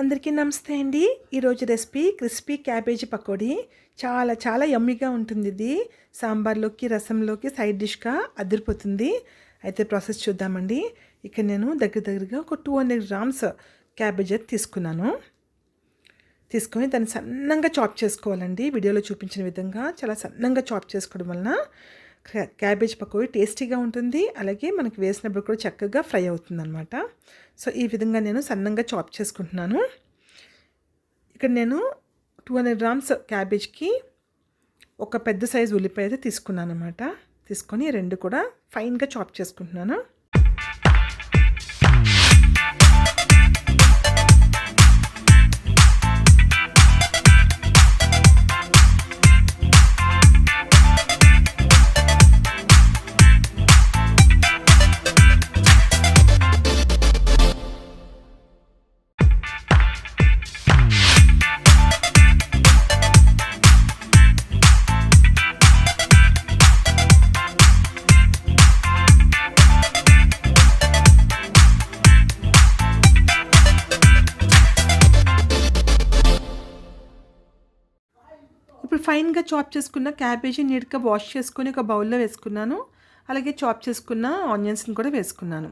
అందరికీ నమస్తే అండి. ఈరోజు రెసిపీ క్రిస్పీ క్యాబేజీ పకోడీ. చాలా చాలా యమ్మీగా ఉంటుంది ఇది. సాంబార్లోకి రసంలోకి సైడ్ డిష్గా అదిరిపోతుంది. అయితే ప్రాసెస్ చూద్దామండి. ఇక్కడ నేను దగ్గర దగ్గరగా ఒక టూ హండ్రెడ్ గ్రామ్స్ క్యాబేజ్ తీసుకున్నాను. తీసుకొని దాన్ని సన్నంగా చాప్ చేసుకోవాలండి. వీడియోలో చూపించిన విధంగా చాలా సన్నంగా చాప్ చేసుకోవడం వలన క్యాబేజ్ పకోడీ టేస్టీగా ఉంటుంది. అలాగే మనకి వేసినప్పుడు కూడా చక్కగా ఫ్రై అవుతుందన్నమాట. సో ఈ విధంగా నేను సన్నంగా చాప్ చేసుకుంటున్నాను. ఇక్కడ నేను టూ హండ్రెడ్ గ్రామ్స్ క్యాబేజ్కి ఒక పెద్ద సైజు ఉల్లిపాయ అయితే తీసుకున్నాను అనమాట తీసుకొని రెండు కూడా ఫైన్గా చాప్ చేసుకుంటున్నాను. ఇప్పుడు ఫైన్గా చాప్ చేసుకున్న క్యాబేజీ నీట్గా వాష్ చేసుకొని ఒక బౌల్లో వేసుకున్నాను. అలాగే చాప్ చేసుకున్న ఆనియన్స్ని కూడా వేసుకున్నాను.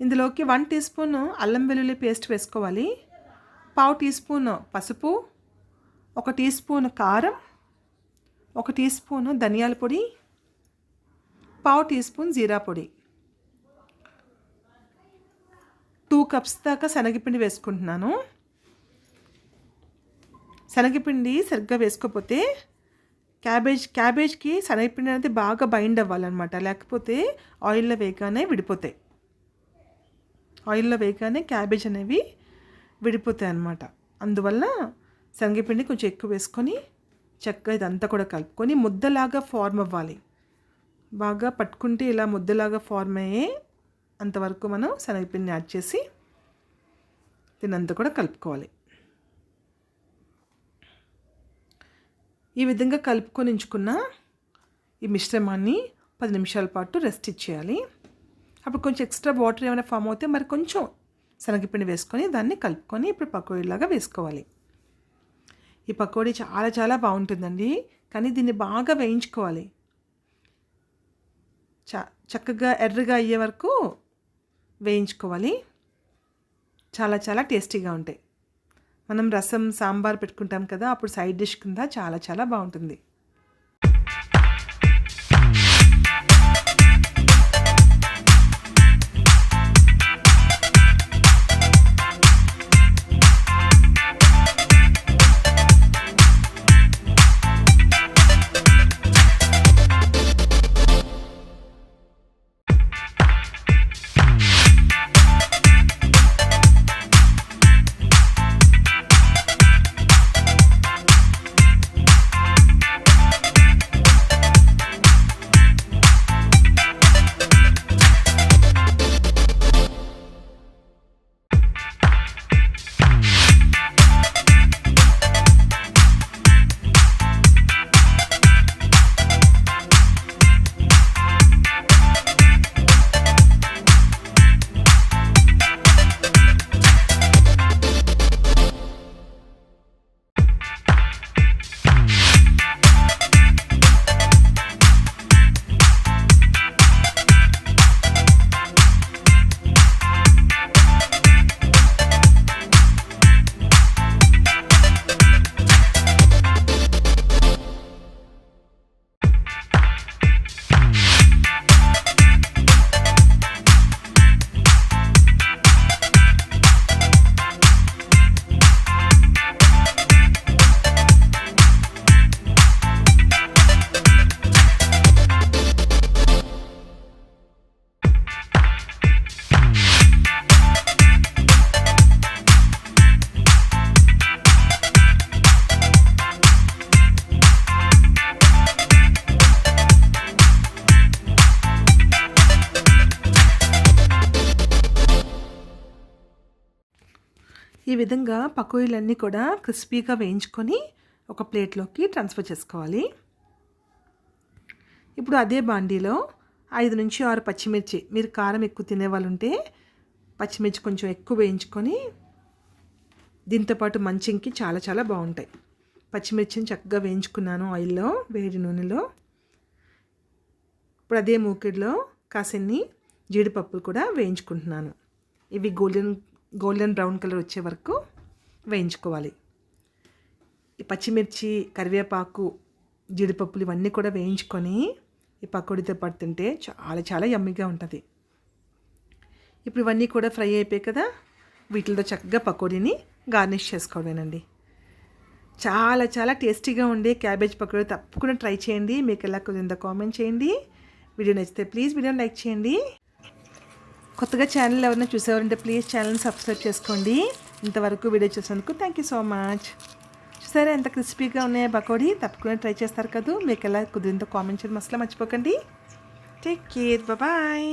ఇందులోకి వన్ టీ స్పూన్ అల్లం వెల్లుల్లి పేస్ట్ వేసుకోవాలి. పావు టీ స్పూన్ పసుపు ఒక టీ స్పూన్ కారం ఒక టీ స్పూన్ ధనియాల పొడి పావు టీ స్పూన్ జీరా పొడి. టూ కప్స్ దాకా శనగపిండి వేసుకుంటున్నాను. శనగపిండి సరిగ్గా వేసుకోకపోతే క్యాబేజ్ క్యాబేజ్కి శనగపిండి అనేది బాగా బైండ్ అవ్వాలన్నమాట. లేకపోతే ఆయిల్లో వేగానే విడిపోతాయి. ఆయిల్లో వేయగానే క్యాబేజ్ అనేవి విడిపోతాయి అన్నమాట. అందువల్ల శనగపిండి కొంచెం ఎక్కువ వేసుకొని చక్కగా ఇదంతా కూడా కలుపుకొని ముద్దలాగా ఫార్మ్ అవ్వాలి. బాగా పట్టుకుంటే ఇలా ముద్దలాగా ఫార్మ్ అయ్యే అంతవరకు మనం శనగపిండిని యాడ్ చేసి దీనంతా కూడా కలుపుకోవాలి. ఈ విధంగా కలుపుకొని ఉంచుకున్న ఈ మిశ్రమాన్ని పది నిమిషాల పాటు రెస్ట్ ఇచ్చేయాలి. అప్పుడు కొంచెం ఎక్స్ట్రా వాటర్ ఏమైనా ఫామ్ అవుతే మరి కొంచెం శనగపిండి వేసుకొని దాన్ని కలుపుకొని ఇప్పుడు పకోడీలాగా వేసుకోవాలి. ఈ పకోడీ చాలా చాలా బాగుంటుందండి. కానీ దీన్ని బాగా వేయించుకోవాలి. చ చక్కగా ఎర్రగా అయ్యే వరకు వేయించుకోవాలి. చాలా చాలా టేస్టీగా ఉంటాయి. మనం రసం సాంబార్ పెట్టుకుంటాం కదా అప్పుడు సైడ్ డిష్ కింద చాలా చాలా బాగుంటుంది. ఈ విధంగా పకోయిలన్నీ కూడా క్రిస్పీగా వేయించుకొని ఒక ప్లేట్లోకి ట్రాన్స్ఫర్ చేసుకోవాలి. ఇప్పుడు అదే బాండీలో ఐదు నుంచి ఆరు పచ్చిమిర్చి మీరు కారం ఎక్కువ తినే వాళ్ళు ఉంటే పచ్చిమిర్చి కొంచెం ఎక్కువ వేయించుకొని దీంతోపాటు మంచింకి చాలా చాలా బాగుంటాయి. పచ్చిమిర్చిని చక్కగా వేయించుకున్నాను ఆయిల్లో వేడి నూనెలో. ఇప్పుడు అదే మూకిడిలో కాసిన్ని జీడిపప్పులు కూడా వేయించుకుంటున్నాను. ఇవి గోల్డెన్ గోల్డెన్ బ్రౌన్ కలర్ వచ్చే వరకు వేయించుకోవాలి. ఈ పచ్చిమిర్చి కరివేపాకు జీడిపప్పులు ఇవన్నీ కూడా వేయించుకొని ఈ పకోడీతో పాటు తింటే చాలా చాలా యమ్మీగా ఉంటుంది. ఇప్పుడు ఇవన్నీ కూడా ఫ్రై అయిపోయాయి కదా వీటితో చక్కగా పకోడీని గార్నిష్ చేసుకోవడమేనండి. చాలా చాలా టేస్టీగా ఉండే క్యాబేజ్ పకోడీ తప్పకుండా ట్రై చేయండి. మీకు ఎలా కుదిరిందో కామెంట్ చేయండి. వీడియో నచ్చితే ప్లీజ్ వీడియోని లైక్ చేయండి. కొత్తగా ఛానల్ ఎవరైనా చూసేవారంటే ప్లీజ్ ఛానల్ని సబ్స్క్రైబ్ చేసుకోండి. ఇంతవరకు వీడియో చూసినందుకు థ్యాంక్ యూ సో మచ్ చూసారా ఎంత క్రిస్పీగా ఉన్నాయో పకోడీ? తప్పకుండా ట్రై చేస్తారు కదా. మీకు ఎలా కుదిరిందో కామెంట్ చేయడం అసలు మర్చిపోకండి. Take care bye